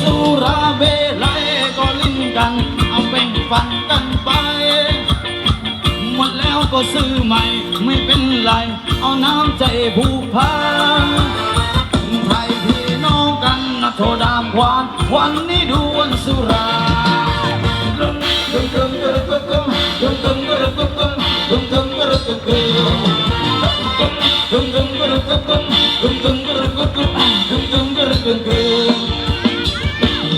สุราเบลัยก็ลิ้นกัน เอาแบ่งปันกันไป หมดแล้วก็ซื้อใหม่ไม่เป็นไร เอาน้ำใจผูกพันไทยพี่น้องกันนะโทดามควานวันนี้ดูวันสุราดึงดึงดึงดึงดึงดึงดึงดึงดึงดึงดึงดึง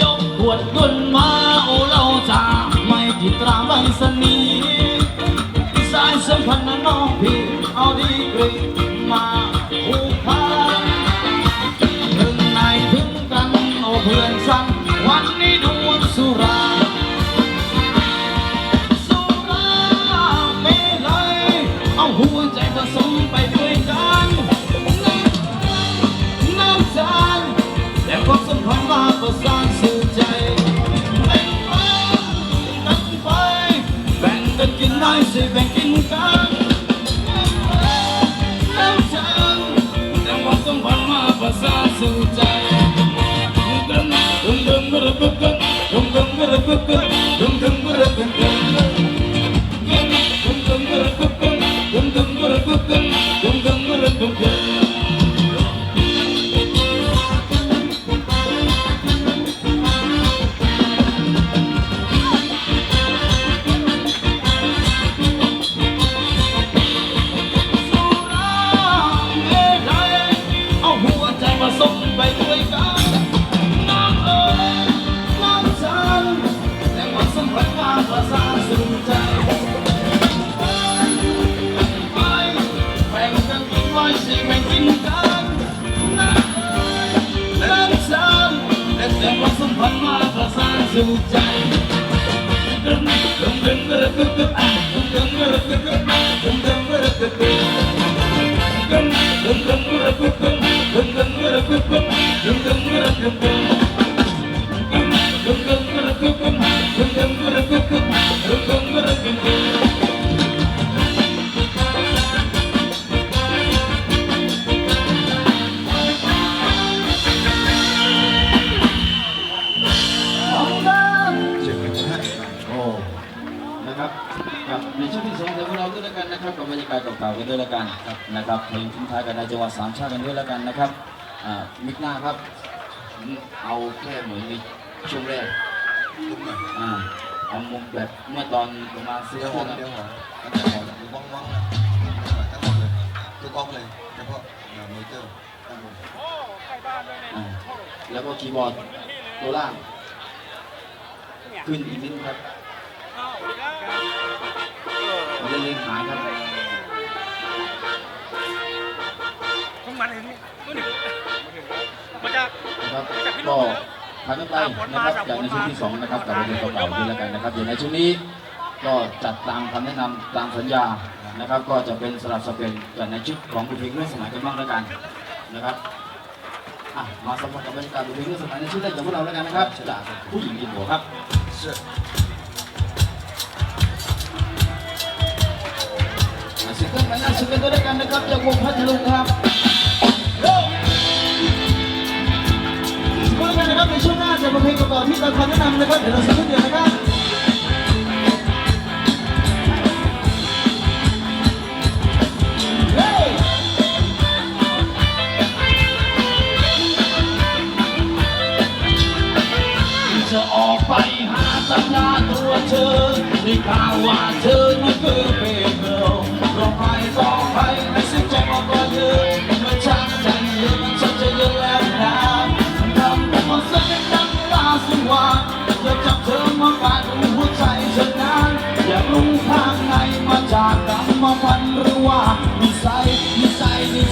ยกขวดเงินมาโอ้เราจ่าไม่ติดตราใบสนีย์สายสัมพันธ์นะน้องพี่เอาดีกรีมาผูกพัน อยสิแบ่งกินกันแล้วฉันแต่วต้องพันมาภาษาสู่ใจดึงดึงกระปุกดึงดึงกระปุก ถูใจกระนั้นกระนั้นกระกึกกระอ่างกระนั้นกระกึกกระอ่างกระนั้นกระกึกกระอ่างกระนั้นกระกึกกระอ่างกระนั้นกระกึกกระอ่างกระนั้นกระกึกกระอ่าง ด้วยแล้วกันนะครับกับบรรยากาศเก่าๆกันด้วยแล้วกันครับนะครับเพลงทิ้งท้ายกันในจังหวัดสามชาติกันด้วยแล้วกันนะครับอ่ามิกหน้าครับเอาแค่เหมือนในช่วงแรกอ่าเอามุมแบบเมื่อตอนประมาณสี่เดี๋ยวทุ่ผมมนะเดี๋ยวผมตั้งแต่ก่อนดูว่างๆนะทั้งหมดเลยทุกกล้องเลยเฉพาะเมเจอร์ตั้งหมดอ่าแล้วก็คีย์บอร์ดตัวล่าง ขึ้นอีกนิดครับ เล่นเล่นหายครับเพิ่งมาถึงนู่นนี่มาจากนะครับก็พักกันไปนะครับจากในช่วงที่สองนะครับกับเรื่องเก่าๆด้วยแล้วกันนะครับอย่างในช่วงนี้ก็จัดตามคำแนะนำตามสัญญานะครับ ก็จะเป็นสลับสเปนกับในชุดของบุพเพเรื่องสมัยกันบ้างแล้วกันนะครับอะมาสัมผัสกับบรรยากาศบุพเพเรื่องสมัยในชุดแรกของพวกเราแล้วกันนะครับจากผู้หญิงกินหัวครับ เชื่อมาสิกันไปนะสิกันด้วยกันนะครับจากวงพัทลุงครับโย่พูดกันนะครับในช่วงหน้าจะมาเพลงประกอบที่ตามคำแนะนำนะครับเดี๋ยวเราสักครู่เดียวนะครับ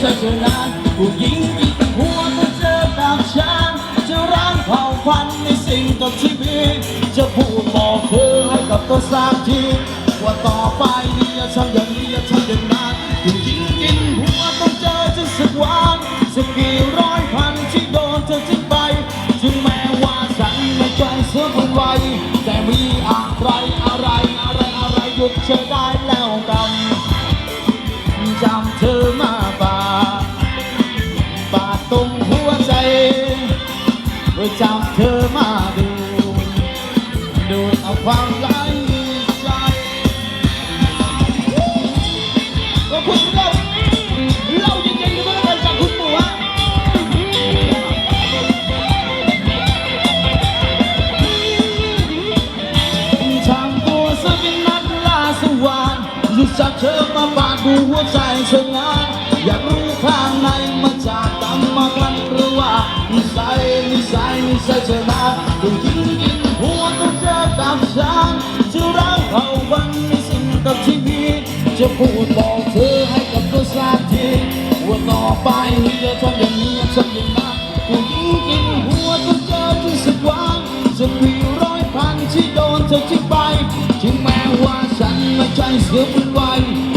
เธอนั้นผู้หญิงอีกหัวต้องเจอแบบฉันจะร้างเผ่าพันธุ์ในสิ่งกับชีวิตจะพูดบอกเธอให้กับตัวสามทีว่าต่อไปนี้อย่าทำอย่างนี้อย่าทำอย่างนั้นผู้หญิงกินหัวต้องเจอจะสักวันสักกี่ร้อยพันที่โดนเธอทิ้งไปถึงแม้ว่าฉันไม่ใจเสื่อมไวแต่มีอะไรอะไร นิสัยนิสัยนิสัยเธอนะผู้หญิงกินหัวต้องเจอกับฉันจะรักเขาวันนี้สิ่งกับชีวิตจะพูดบอกเธอให้กับตัวสักทีว่าต่อไปจะทำอย่างนี้ทำอย่างนั้นผู้หญิงกินหัวต้องเจอที่สักวันจะมีร้อยพันที่โดนเธอทิ้งไปถึงแม้ว่าฉันไม่ใช่เสือบุญไว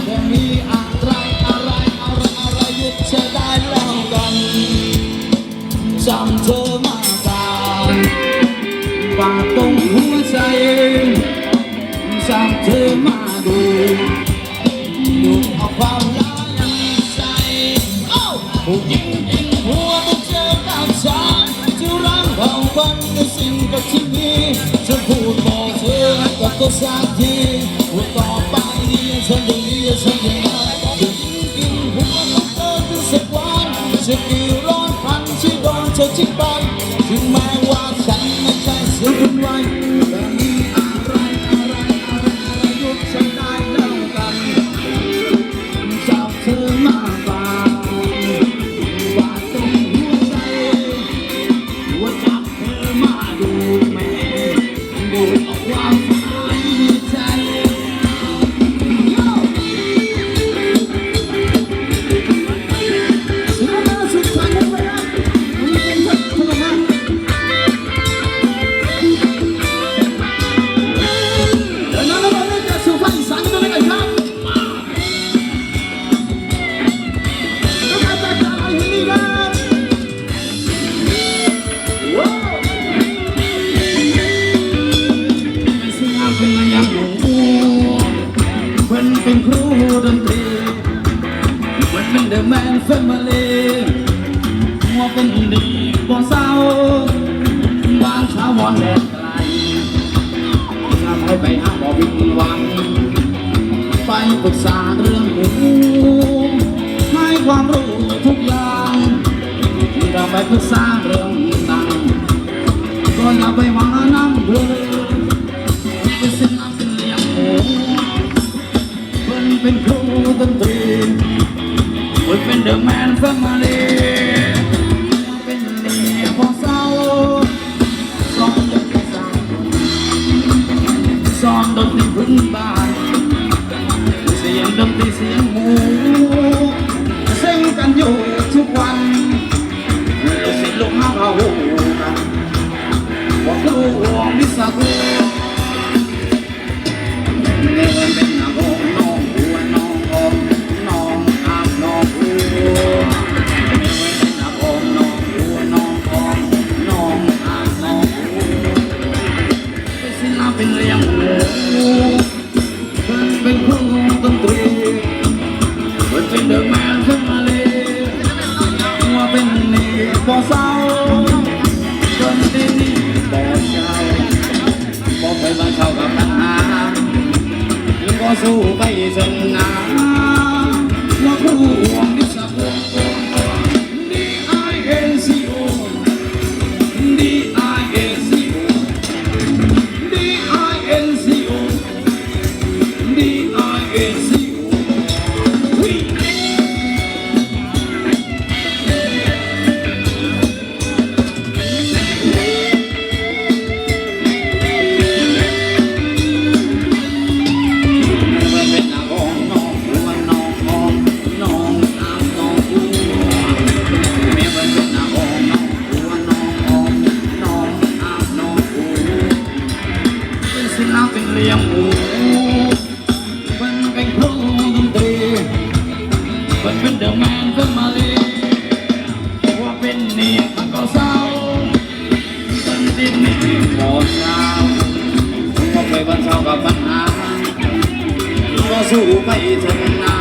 แต่มีอะไรอะไรอะไรอะไรยึดเธอได้ จำเธอมาตายฝากตรงหัวใจจำเธอมาดูดูเอาความร้ายยังใส่โอ้ผู้หญิงจริงหัวต้องเจอกับฉันจะรักเราวันในสิ่งกับที่มีจะพูดบอกเธอให้กับตัวสักที โด ไปหาหมอวินวัง ไปปรึกษาเรื่องหูให้ความรู้ทุกอย่างเราไปปรึกษาเรื่องต่างก็อย่าไปว่าน้ำเลยเป็นสิ่งน้ำเป็นเลี้ยงหูเป็นเป็นครูดนตรีเป็นเดอะแมนแฟมิลี กันอยู่ สู้ไปจนนาว่า สียงอูมันเป็นครูดนตรีมันเป็นเดอะแมนเป็มาลีว่าเป็นเนียมันก็เศร้าสันดินนี่ก็เศร้าก็เคยบรรเทากับปัญหาก็สู้ไปถึงน้ำว่าครูห่วง